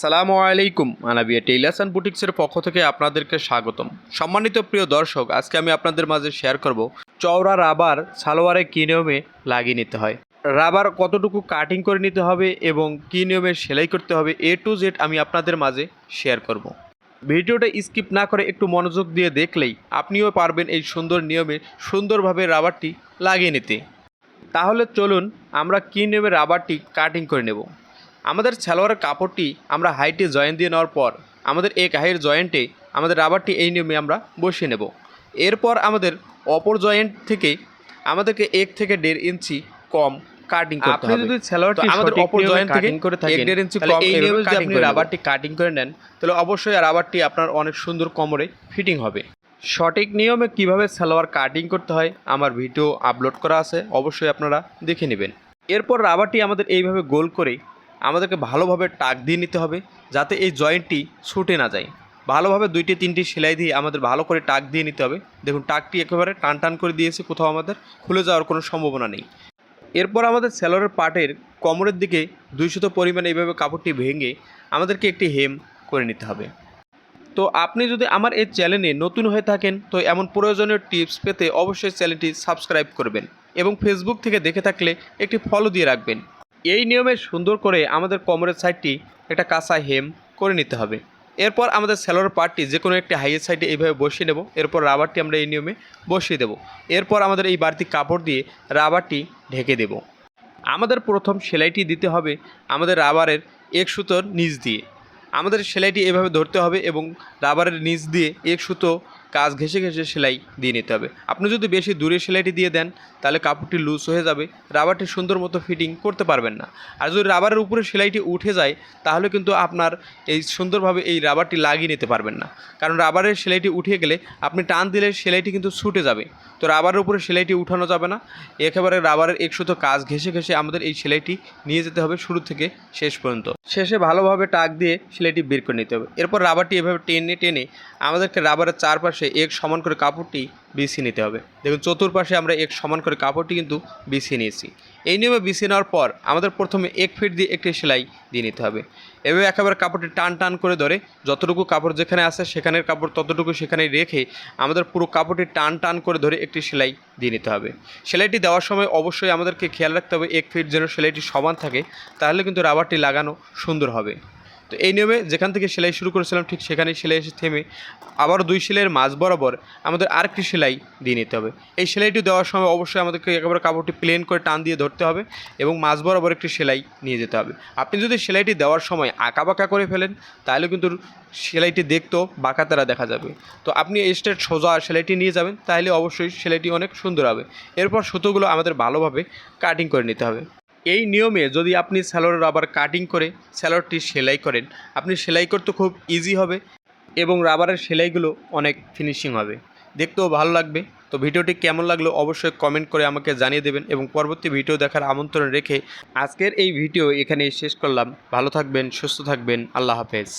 সালামু আলাইকুম Anabia tailors and বুটিক্সের পক্ষ থেকে আপনাদেরকে স্বাগতম। সম্মানিত প্রিয় দর্শক, আজকে আমি আপনাদের মাঝে শেয়ার করব চওড়া রাবার সালোয়ারে কী নিয়মে লাগিয়ে নিতে হয়। রাবার কতটুকু কাটিং করে নিতে হবে এবং কী নিয়মে সেলাই করতে হবে এ টু জেড আমি আপনাদের মাঝে শেয়ার করব। ভিডিওটা স্কিপ না করে একটু মনোযোগ দিয়ে দেখলেই আপনিও পারবেন এই সুন্দর নিয়মে সুন্দরভাবে রাবারটি লাগিয়ে নিতে। তাহলে চলুন আমরা কী নিয়মে রাবারটি কাটিং করে নেব। আমাদের সালোয়ারের কাপড়টি আমরা হাইটে জয়েন্ট দিয়ে নেওয়ার পর আমাদের এক হাইয়ের জয়েন্টে আমাদের রাবারটি এই নিয়মে আমরা বসিয়ে নেব। এরপর আমাদের অপর জয়েন্ট থেকে আমাদেরকে এক থেকে দেড় ইঞ্চি কম কাটিং করতে আপনি যদি সালোয়ারটি আমাদের অপর জয়েন্ট থেকে করে থাকেন, দেড় ইঞ্চি কম এই নিয়মে যদি আপনি রাবারটি কাটিং করে নেন তাহলে অবশ্যই রাবারটি আপনার অনেক সুন্দর কোমরে ফিটিং হবে। সঠিক নিয়মে কীভাবে সালোয়ার কাটিং করতে হয় আমার ভিডিও আপলোড করা আছে অবশ্যই আপনারা দেখে নেবেন। এরপর রাবারটি আমাদের এইভাবে গোল করে আমাদেরকে ভালোভাবে টাক দিয়ে নিতে হবে যাতে এই জয়েন্টটি ছুটে না যায়। ভালোভাবে দুইটি, তিনটি সেলাই দিয়ে আমাদের ভালো করে টাক দিয়ে নিতে হবে। দেখুন, টাকটি একেবারে টান টান করে দিয়েছে কোথাও আমাদের, খুলে যাওয়ার কোনো সম্ভাবনা নেই। এরপর আমাদের স্যালোয়ারের পার্টের কোমরের দিকে দুইশত পরিমাণে এইভাবে কাপড়টি ভেঙে আমাদেরকে একটি হেম করে নিতে হবে। তো আপনি যদি আমার এই চ্যানেলে নতুন হয়ে থাকেন, তো এমন প্রয়োজনীয় টিপস পেতে অবশ্যই চ্যানেলটি সাবস্ক্রাইব করবেন এবং ফেসবুক থেকে দেখে থাকলে একটি ফলো দিয়ে রাখবেন। এই নিয়মে সুন্দর করে আমাদের কোমরের সাইডটি একটা কাঁচা হেম করে নিতে হবে। এরপর আমাদের স্যালোয়ার পার্টটি যে কোনো একটি হাইয়ের সাইডে এইভাবে বসিয়ে নেব। এরপর রাবারটি আমরা এই নিয়মে বসিয়ে দেব। এরপর আমাদের এই বাড়তি কাপড় দিয়ে রাবারটি ঢেকে দেব। আমাদের প্রথম সেলাইটি দিতে হবে আমাদের রাবারের এক সুতোর নিচ দিয়ে। আমাদের সেলাইটি এভাবে ধরতে হবে এবং রাবারের নিচ দিয়ে এক সুতো কাজ ঘেঁষে ঘেঁষে সেলাই দিয়ে নিতে হবে। আপনি যদি বেশি দূরে সেলাইটি দিয়ে দেন, তাহলে কাপড়টি লুজ হয়ে যাবে রাবারটি সুন্দর মতো ফিটিং করতে পারবেন না। আর যদি রাবারের উপরে সেলাইটি উঠে যায়, তাহলে কিন্তু আপনার এই সুন্দরভাবে এই রাবারটি লাগিয়ে নিতে পারবেন না। কারণ রাবারের সেলাইটি উঠে গেলে আপনি টান দিলে সেলাইটি কিন্তু ছুটে যাবে। তো রাবারের উপরে সেলাইটি উঠানো যাবে না। একেবারে রাবারের এক সুতো কাজ ঘেঁষে ঘেঁষে আমাদের এই সেলাইটি নিয়ে যেতে হবে শুরু থেকে শেষ পর্যন্ত। শেষে ভালোভাবে টাক দিয়ে সেলাইটি বের করে নিতে হবে। এরপর রাবারটি এভাবে টেনে টেনে আমাদেরকে রাবারের চারপাশে এক সমান করে কাপড়টি বিছিয়ে নিতে হবে। দেখুন, চতুর্পাশে আমরা এক সমান করে কাপড়টি কিন্তু বিছিয়ে নিয়েছি। এই নিয়মে বিছিয়ে নেওয়ার পর আমাদের প্রথমে এক ফিট দিয়ে একটি সেলাই দিয়ে নিতে হবে। এভাবে একেবারে কাপড়টি টান টান করে ধরে যতটুকু কাপড় যেখানে আছে সেখানের কাপড় ততটুকু সেখানে রেখে আমাদের পুরো কাপড়টি টান টান করে ধরে একটি সেলাই দিয়ে নিতে হবে। সেলাইটি দেওয়ার সময় অবশ্যই আমাদেরকে খেয়াল রাখতে হবে, এক ফিট যেন সেলাইটি সমান থাকে, তাহলে কিন্তু রাবারটি লাগানো সুন্দর হবে। তো এই নিয়মে যেখান থেকে সেলাই শুরু করেছিলাম, ঠিক সেখানেই সেলাই এসে থেমে আবার দুই সেলাইয়ের মাঝ বরাবর আমাদের আরেকটি সেলাই দিয়ে নিতে হবে। এই সেলাইটি দেওয়ার সময় অবশ্যই আমাদেরকে একেবারে কাপড়টি প্লেন করে টান দিয়ে ধরতে হবে এবং মাঝ বরাবর একটি সেলাই নিয়ে যেতে হবে। আপনি যদি সেলাইটি দেওয়ার সময় আঁকা বাঁকা করে ফেলেন, তাহলে কিন্তু সেলাইটি দেখতেও বাঁকা তারা দেখা যাবে। তো আপনি স্ট্রেট সোজা সেলাইটি নিয়ে যাবেন, তাহলে অবশ্যই সেলাইটি অনেক সুন্দর হবে। এরপর সুতোগুলো আমাদের ভালোভাবে কাটিং করে নিতে হবে। এই নিয়মে যদি আপনি স্যালোয়ার রাবার কাটিং করে স্যালোয়ারটি সেলাই করেন, আপনি সেলাই করতে খুব ইজি হবে এবং রাবারের সেলাইগুলো অনেক ফিনিশিং হবে। দেখতেও ভালো লাগবে। তো ভিডিওটি কেমন লাগল অবশ্যই কমেন্ট করে আমাকে জানিয়ে দেবেন এবং পরবর্তী ভিডিও দেখার আমন্ত্রণ রেখে আজকের এই ভিডিও এখানেই শেষ করলাম। ভালো থাকবেন, সুস্থ থাকবেন। আল্লাহ হাফেজ।